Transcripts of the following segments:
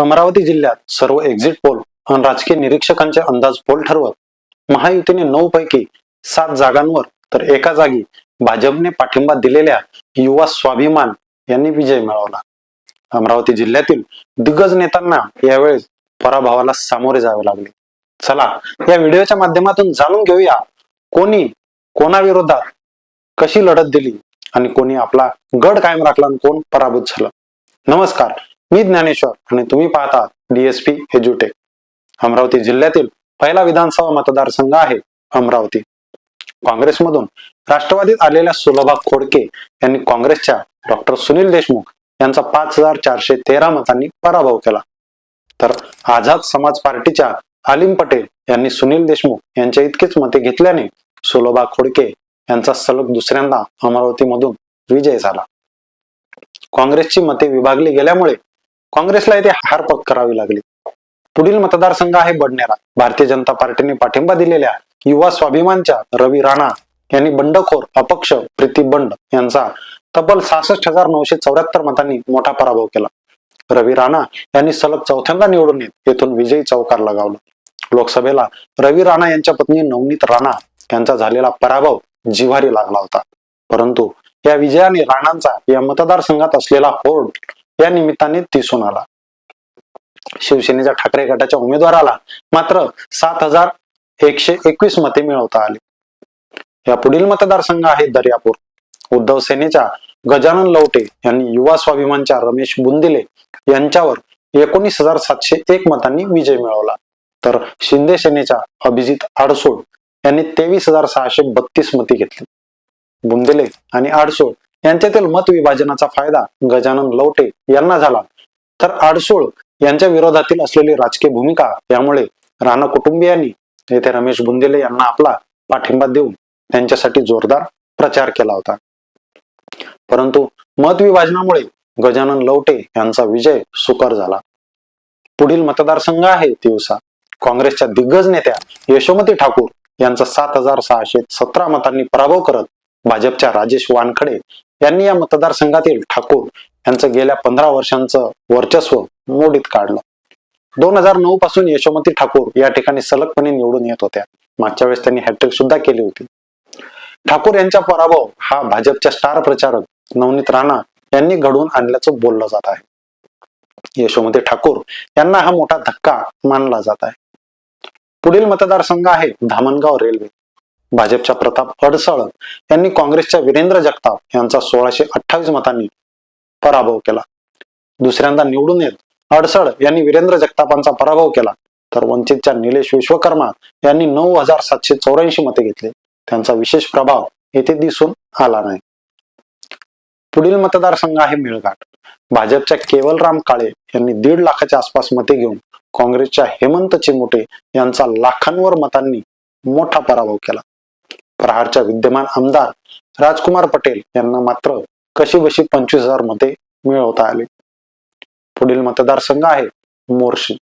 अमरावती जिल्ह्यात सर्व exit poll आणि राजकीय निरीक्षकांचे अंदाज पोल ठरवत महायुतीने नऊ पैकी सात जागांवर तर एका जागी भाजपने पाठिंबा दिलेल्या युवा स्वाभिमान यांनी विजय मिळवला. अमरावती जिल्ह्यातील दिग्गज नेत्यांना यावेळेस पराभवाला सामोरे जावे लागले. चला या व्हिडिओच्या माध्यमातून जाणून घेऊया कोणी कोणाविरोधात कशी लढत दिली आणि कोणी आपला गड कायम राखला आणि कोण पराभूत झालं. नमस्कार. मी ज्ञानेश्वर आणि तुम्ही पाहता डीएसपी एज्युटेक अमरावती जिल्ह्यातील पहिला विधानसभा मतदारसंघ आहे अमरावती. काँग्रेसमधून राष्ट्रवादीत आलेल्या सुलभा खोडके यांनी काँग्रेसच्या डॉक्टर सुनील देशमुख यांचा पाच हजार चारशे तेरा मतांनी पराभव केला. तर आझाद समाज पार्टीच्या आलिम पटेल यांनी सुनील देशमुख यांच्या इतकीच मते घेतल्याने सुलभा खोडके यांचा सलग दुसऱ्यांदा अमरावतीमधून विजय झाला. काँग्रेसची मते विभागली गेल्यामुळे काँग्रेसला येथे हार पत्करावी लागली. पुढील मतदारसंघ आहे बडनेरा. भारतीय जनता पार्टीने पाठिंबा दिलेल्या युवा स्वाभिमानच्या रवी राणा यांनी बंडखोर अपक्ष प्रीती बंड यांचा तब्बल सहासष्ट हजार नऊशे चौऱ्याहत्तर मतांनी मोठा पराभव केला. रवी राणा यांनी सलग चौथ्यांदा निवडून येत येथून विजयी चौकार लगावला. लोकसभेला रवी राणा यांच्या पत्नी नवनीत राणा यांचा झालेला पराभव जिव्हारी लागला होता. परंतु या विजयाने राणांचा या मतदारसंघात असलेला होड या निमित्ताने दिसून आला. शिवसेनेच्या ठाकरे गटाच्या उमेदवाराला मात्र सात हजार एकशे एकवीस मते मिळवता आली. या पुढील मतदारसंघ आहे दर्यापूर. उद्धव सेनेच्या गजानन लवटे यांनी युवा स्वाभिमानच्या रमेश बुंदिले यांच्यावर एकोणीस हजार सातशे एक मतांनी विजय मिळवला. तर शिंदे सेनेच्या अभिजित आडसोड यांनी तेवीस हजार सहाशे बत्तीस मते घेतली. बुंदेले आणि आडसोड यांच्यातील मत विभाजनाचा फायदा गजानन लवटे यांना झाला. तर आडसूळ यांच्या विरोधातील असलेली राजकीय भूमिका यामुळे राणा कुटुंबियांनी येथे रमेश बुंदेले यांना आपला पाठिंबा देऊन त्यांच्यासाठी जोरदार प्रचार केला होता. परंतु मत विभाजनामुळे गजानन लवटे यांचा विजय सुकर झाला. पुढील मतदारसंघ आहे तिवसा. काँग्रेसच्या दिग्गज नेत्या यशोमती ठाकूर यांचा सात हजार सहाशे सतरा मतांनी पराभव करत भाजपच्या राजेश वानखडे यांनी या मतदारसंघातील ठाकूर यांचं गेल्या पंधरा वर्षांचं वर्चस्व मोडीत काढलं. दोन हजार नऊ पासून यशोमती ठाकूर या ठिकाणी सलगपणे निवडून येत होत्या. मागच्या वेळेस त्यांनी हॅट्रिक सुद्धा केली होती. ठाकूर यांचा पराभव हा भाजपच्या स्टार प्रचारक नवनीत राणा यांनी घडवून आणल्याचं बोललं जात आहे. यशोमती ठाकूर यांना हा मोठा धक्का मानला जात आहे. पुढील मतदारसंघ आहे धामणगाव रेल्वे. भाजपच्या प्रताप अडसळ यांनी काँग्रेसच्या वीरेंद्र जगताप यांचा सोळाशे अठ्ठावीस मतांनी पराभव केला. दुसऱ्यांदा निवडून येत अडसळ यांनी वीरेंद्र जगतापांचा पराभव केला. तर वंचितच्या निलेश विश्वकर्मा यांनी नऊ हजार सातशे चौऱ्याऐंशी मते घेतले. त्यांचा विशेष प्रभाव येथे दिसून आला नाही. पुढील मतदारसंघ आहे मेळघाट. भाजपच्या केवलराम काळे यांनी दीड लाखाच्या आसपास मते घेऊन काँग्रेसच्या हेमंत चिमुटे यांचा लाखांवर मतांनी मोठा पराभव केला. प्रहारच्या विद्यमान आमदार राजकुमार पटेल यांना मात्र कशी बशी पंचवीस हजार मते मिळवता आले. पुढील मतदारसंघ आहे मोर्शी.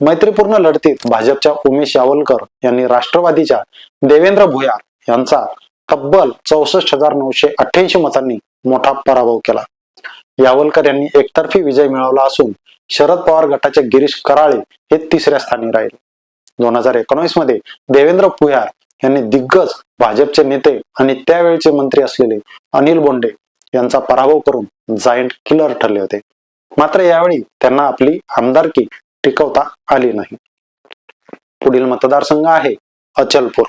मैत्रीपूर्ण लढतीत भाजपच्या उमेश यावलकर यांनी राष्ट्रवादीच्या देवेंद्र भुयार यांचा तब्बल चौसष्ट हजार नऊशे अठ्ठ्याऐंशी मतांनी मोठा पराभव केला. यावलकर यांनी एकतर्फी विजय मिळवला असून शरद पवार गटाचे गिरीश कराळे हे तिसऱ्या स्थानी राहिले. दोन हजार एकोणीसमध्ये देवेंद्र भुयार यांनी दिग्गज भाजपचे नेते आणि त्यावेळचे मंत्री असलेले अनिल बोंडे यांचा पराभव करून जायंट किलर ठरले होते. मात्र यावेळी त्यांना आपली आमदारकी टिकवता आली नाही. पुढील मतदारसंघ आहे अचलपूर.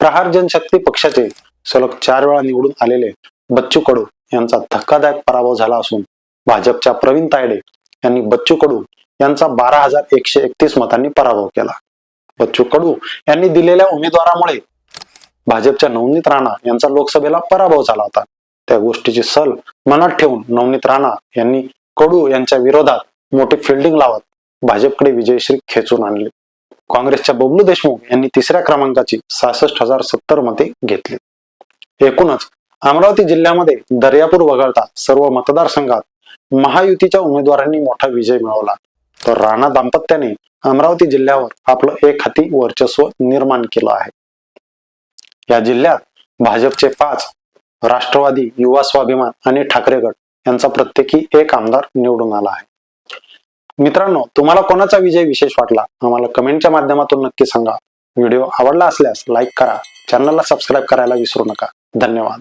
प्रहार जनशक्ती पक्षाचे सलग चार वेळा निवडून आलेले बच्चू कडू यांचा धक्कादायक पराभव झाला असून भाजपच्या प्रवीण तायडे यांनी बच्चू कडू यांचा बारा हजार एकशे एकतीस मतांनी पराभव केला. बच्चू कडू यांनी दिलेल्या उमेदवारामुळे भाजपच्या नवनीत राणा यांचा लोकसभेला पराभव झाला होता. त्या गोष्टीची सल मनात ठेवून नवनीत राणा यांनी कडू यांच्या विरोधात मोठी फिल्डिंग लावत भाजपकडे विजयश्री खेचून आणली. काँग्रेसच्या बबलू देशमुख यांनी तिसऱ्या क्रमांकाची सहासष्ट हजार सत्तर मते घेतली. एकूणच अमरावती जिल्ह्यामध्ये दर्यापूर वगळता सर्व मतदारसंघात महायुतीच्या उमेदवारांनी मोठा विजय मिळवला. तर राणा दाम्पत्याने अमरावती जिल्ह्यावर आपलं एक हाती वर्चस्व निर्माण केलं आहे. या जिल्ह्यात भाजपचे पाच राष्ट्रवादी युवा स्वाभिमान आणि ठाकरे गट यांचा प्रत्येकी एक आमदार निवडून आला आहे. मित्रांनो तुम्हाला कोणाचा विजय विशेष वाटला? आम्हाला कमेंटच्या माध्यमातून नक्की सांगा. व्हिडिओ आवडला असल्यास लाईक करा. चॅनलला सबस्क्राईब करायला विसरू नका. धन्यवाद.